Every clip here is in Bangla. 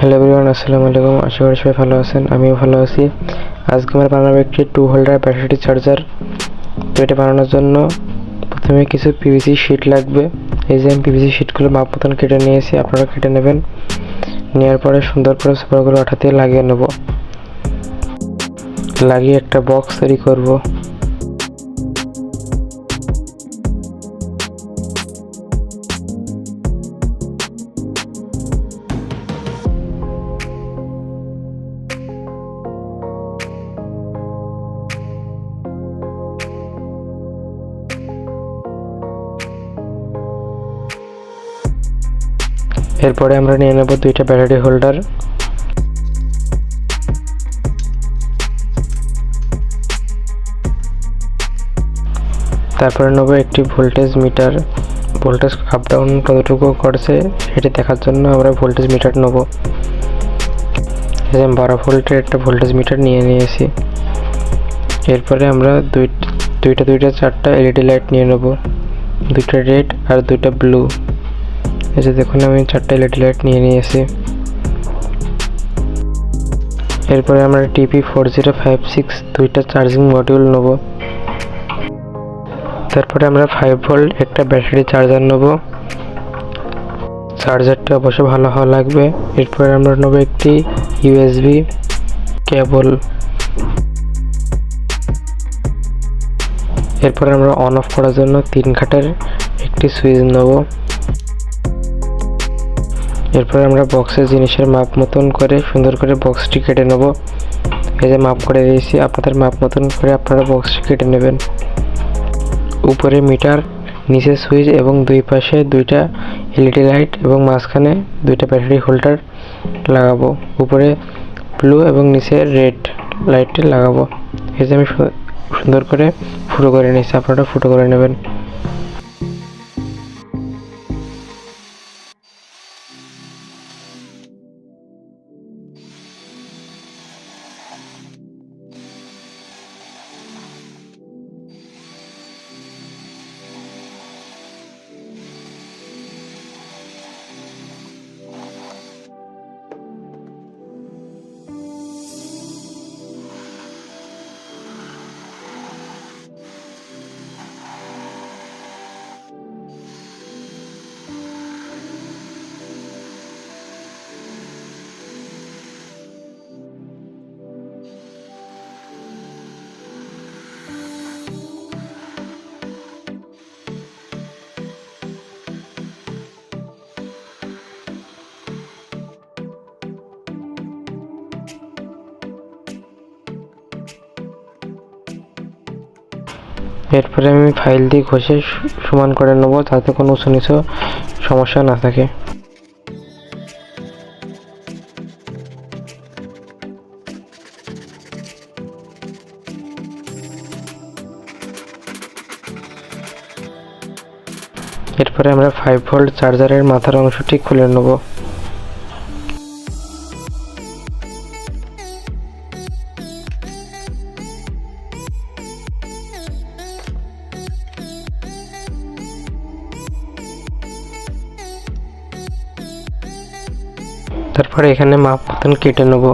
হ্যালো এভরিওয়ান আসসালামু আলাইকুম আশা করি সবাই ভালো আছেন, আমিও ভালো আছি। আজকে আমরা বানাবো একটি টু হোল্ডার ব্যাটারি চার্জার তো এটা বানানোর জন্য প্রথমে কিছু পিভিসি শিট লাগবে। এই যে আমি পিভিসি শিটগুলো মাপ মতন কেটে নিয়েছি, আপনারা কেটে নেবেন। নেওয়ার পরে সুন্দর করে সুপারগুলো আঠা দিয়ে লাগিয়ে নেব। লাগিয়ে একটা বক্স তৈরি করব। এরপরে আমরা নিয়ে নেব দুইটা ব্যাটারি হোল্ডার তারপরে নেব একটি voltage meter voltage up down কতটুকু করছে সেটি দেখার জন্য আমরা ভোল্টেজ মিটার নেব। এই বারো ভোল্টের একটা ভোল্টেজ মিটার নিয়ে নিয়েছি। এরপরে আমরা দুই, দুইটা দুইটা, চারটা এলইডি লাইট নিয়ে নেব। দুইটা রেড আর দুইটা ব্লু এই যে দেখুন, আমি চারটা এলইডি লাইট নিয়ে নিয়েছি। এরপরে আমরা TP four zero five six দুইটা চার্জিং মডিউল নেব। তারপরে আমরা ফাইভ ভোল্ট একটা ব্যাটারি চার্জার নেব। চার্জারটা অবশ্য ভালো হওয়া লাগবে। এরপরে আমরা নেব একটি ইউএসবি কেবল এরপরে আমরা অন অফ করার জন্য তিন ঘাটের একটি সুইচ নেব। এরপর আমরা বক্সের জিনিসের মাপ মতন করে সুন্দর করে বক্সটি কেটে নেব। এই যে মাপ করে দিয়েছি, আপনাদের মাপ মতন করে আপনারা বক্সটি কেটে নেবেন। উপরে মিটার, নিচে সুইচ এবং দুই পাশে দুইটা এলইডি লাইট এবং মাঝখানে দুইটা ব্যাটারি হোল্ডার লাগাবো। উপরে ব্লু এবং নিচে রেড লাইটটি লাগাবো। এই যে আমি সুন্দর করে ফুটো করে নিয়েছি, আপনারা ফুটো করে নেবেন। এরপরে আমি ফাইল দিয়ে ঘষে সমান করে নেব যাতে কোনো উঁচু নিচু সমস্যা না থাকে। এরপরে আমরা ফাইভ ভোল্ট চার্জারের মাথার অংশটি খুলে নেব। তারপরে এখানে মাপ মতন কেটে নেব।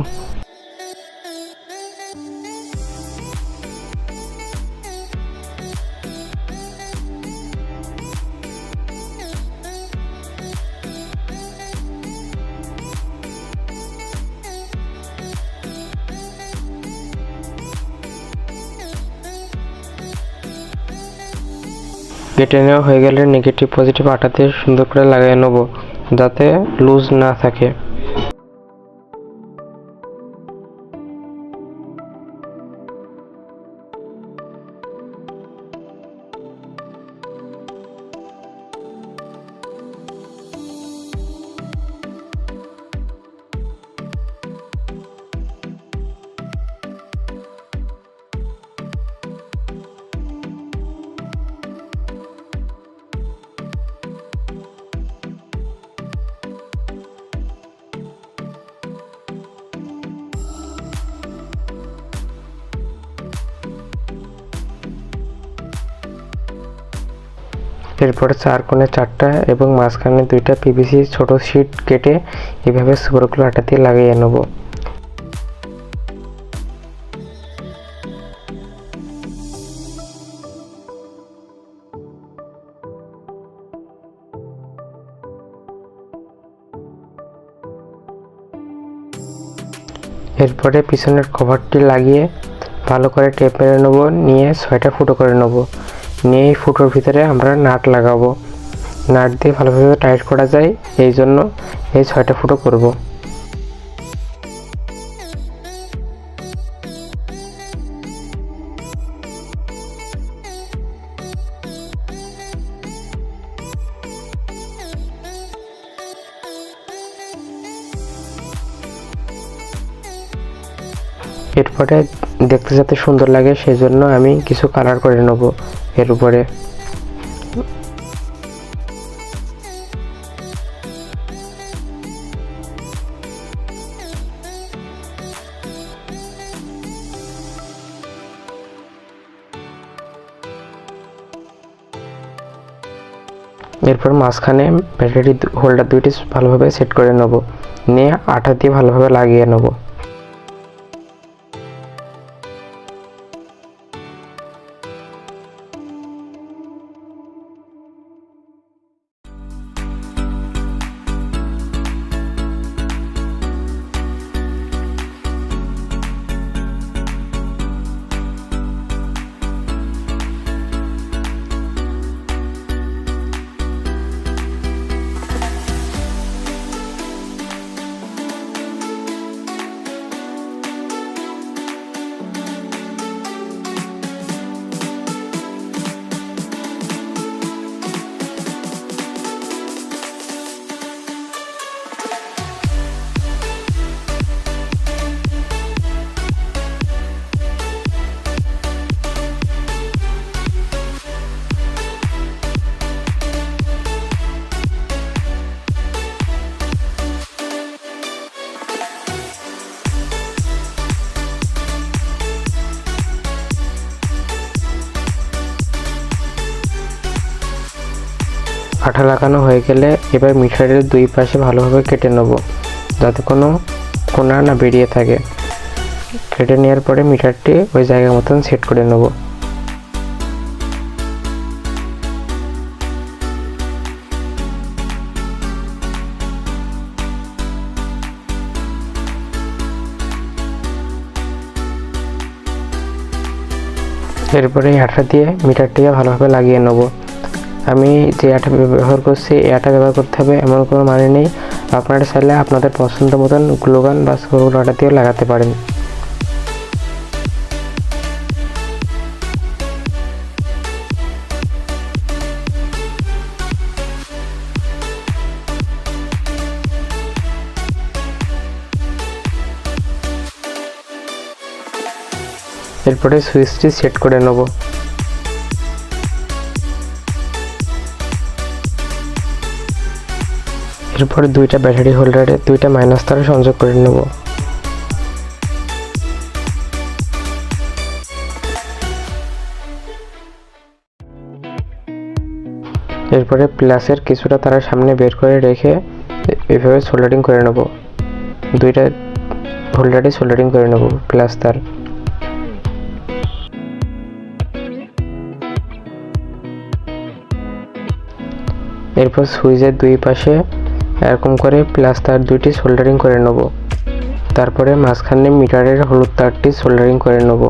কেটে নেওয়া হয়ে গেলে নেগেটিভ পজিটিভ আটাতে সুন্দর করে লাগিয়ে নেব, যাতে লুজ না থাকে। এরপরে চার কোণে চারটা এবং মাঝখানে দুইটা পিভিসি ছোট শিট কেটে এভাবে সুপারগুলো আটা দিয়ে লাগিয়ে নেব। এরপরে পিছনের কভারটি লাগিয়ে ভালো করে টেপ মেরে নেব, নিয়ে ছয়টা ফুটো করে নেব। নিয়ে এই ফুটোর ভিতরে আমরা নাট লাগাবো। নাট দিয়ে ভালোভাবে টাইট করা যায়, এই জন্য এই ছয়টা ফুটো করব। এরপরে দেখতে যাতে সুন্দর লাগে, সেই জন্য আমি কিছু কালার করে নেব। এর উপরে। এরপর মাঝখানে ব্যাটারি হোল্ডার দুইটি ভালোভাবে সেট করে নেব। নিয়ে আঠা দিয়ে ভালোভাবে লাগিয়ে নেব। আঠা লাগানো হয়ে গেলে এবার মিঠাইয়ের দুই পাশে ভালোভাবে কেটে নেব, যাতে কোনো কোনা না বেরিয়ে থাকে। কেটে নেওয়ার পরে মিটারটি ওই জায়গা মতন সেট করে নেব। এরপরে আঠা দিয়ে মিটারটিকে ভালোভাবে লাগিয়ে নেব। আমি যে অ্যাটা ব্যবহার করছি, এই অ্যাটা ব্যবহার করতে হবে, এমন কোনো মানে নেই। আপনারা চাইলে আপনাদের পছন্দ মতন গ্লোগান বা সুপার আটা দিয়েও লাগাতে পারেন। এরপরে সুইচটি সেট করে নেব। এরপরে দুইটা ব্যাটারি হোল্ডারে দুইটা মাইনাস তার সংযোগ করে নেব। এরপরে প্লাসের কিছুটা তারা সামনে বের করে রেখে এভাবে সোল্ডারিং করে নেব। দুইটা হোল্ডারে সোল্ডারিং করে নেব প্লাস তার। এরপর সুইচের দুই পাশে এরকম করে প্লাস তার দুইটি সোল্ডারিং করে নেব। তারপরে মাঝখানে মিটারের হলুদ তারটি সোল্ডারিং করে নেব।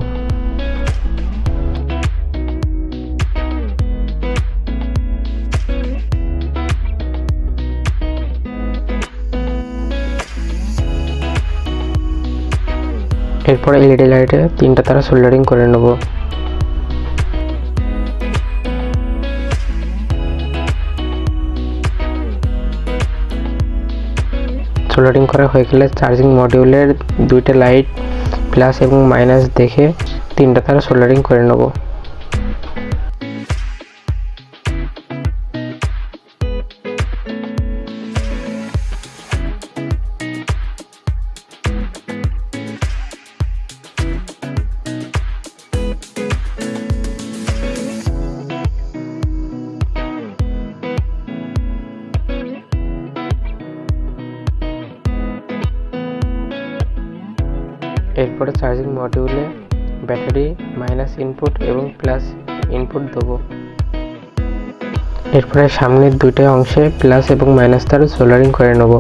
এরপর এলইডি লাইটে তিনটা তারা সোল্ডারিং করে নেব। সোল্ডারিং করা হয়ে গেলে চার্জিং মডিউলের দুইটা লাইট প্লাস এবং মাইনাস দেখে তিনটা তারা সোল্ডারিং করে নেব। এরপরে চার্জিং মডিউলে ব্যাটারি মাইনাস ইনপুট এবং প্লাস ইনপুট দেবো। এরপরে সামনের দুইটা অংশে প্লাস এবং মাইনাস তার সোল্ডারিং করে নেব।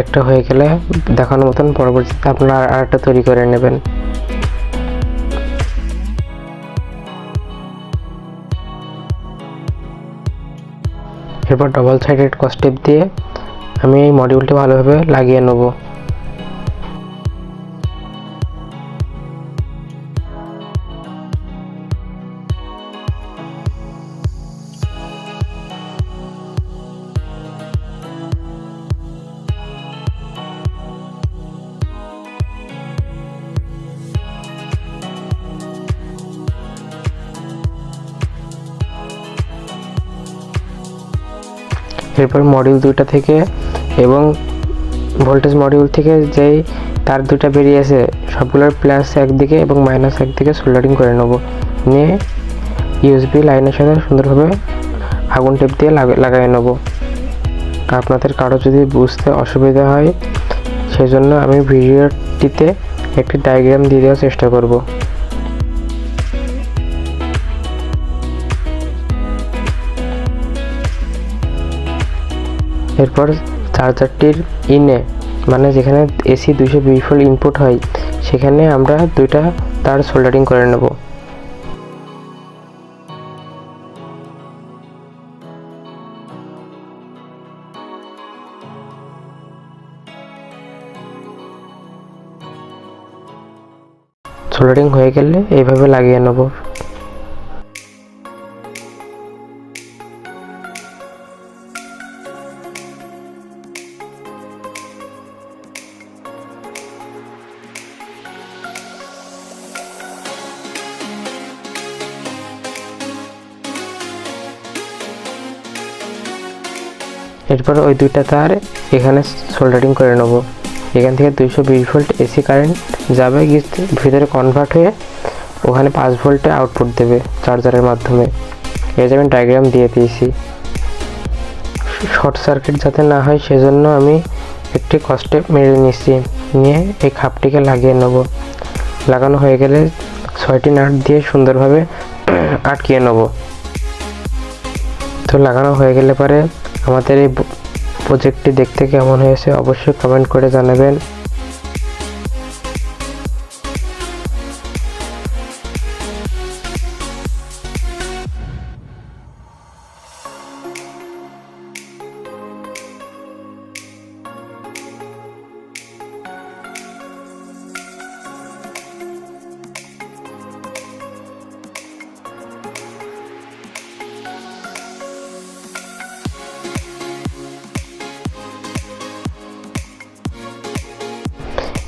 একটা হয়ে গেলে দেখানোর মতন পরবর্তীতে আপনারা আর একটা তৈরি করে নেবেন। এরপর ডবল সাইডেড কস্টেপ দিয়ে আমি এই মডিউলটি ভালোভাবে লাগিয়ে নেব। এরপর মডিউল দুইটা থেকে এবং ভোল্টেজ মডিউল থেকে যেই তার দুটা বেরিয়েছে সবগুলোর প্লাস একদিকে এবং মাইনাস একদিকে সোল্ডারিং করে নেব। নিয়ে ইউএসবি লাইনের সাথে সুন্দরভাবে আগুন টেপ দিয়ে লাগাই নেব। আপনাদের কারও যদি বুঝতে অসুবিধা হয়, সেজন্য আমি ভিডিওটিতে একটি ডায়াগ্রাম দিয়ে দেওয়ার চেষ্টা করব। এরপর চার্জারটির ইনে মানে যেখানে এসি দুশো বিশ ইনপুট হয়, সেখানে আমরা দুইটা তার সোল্ডারিং করে নেব। সোল্ডারিং হয়ে গেলে এইভাবে লাগিয়ে নেব। এরপর ওই দুইটা তার এখানে সোল্ডারিং করে নেব। এখান থেকে দুইশো বিশ ভোল্ট এসি কারেন্ট যাবে, গিয়ে ভিতরে কনভার্ট হয়ে ওখানে পাঁচ ভোল্টে আউটপুট দেবে চার্জারের মাধ্যমে। এই আমি ডায়াগ্রাম দিয়ে দিয়েছি। শর্ট সার্কিট যাতে না হয়, সেজন্য আমি একটি কষ্টে মেরে নিচ্ছি নিয়ে এই খাপটিকে লাগিয়ে নেব। লাগানো হয়ে গেলে ছয়টি নাট দিয়ে সুন্দরভাবে আটকিয়ে নেব। তো লাগানো হয়ে গেলে পরে আমাদের এই প্রজেক্টটি দেখতে কেমন হয়েছে অবশ্যই কমেন্ট করে জানাবেন।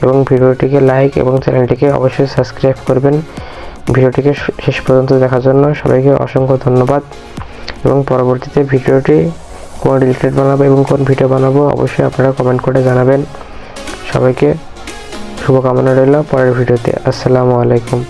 এবং ভিডিওটিকে লাইক এবং চ্যানেলটিকে অবশ্যই সাবস্ক্রাইব করবেন। ভিডিওটিকে শেষ পর্যন্ত দেখার জন্য সবাইকে অসংখ্য ধন্যবাদ। এবং পরবর্তীতে ভিডিওটি কোন রিলেটেড বানাবো এবং কোন ভিডিও বানাবো অবশ্যই আপনারা কমেন্ট করে জানাবেন। সবাইকে শুভকামনা রইল পরের ভিডিওতে। আসসালামু আলাইকুম।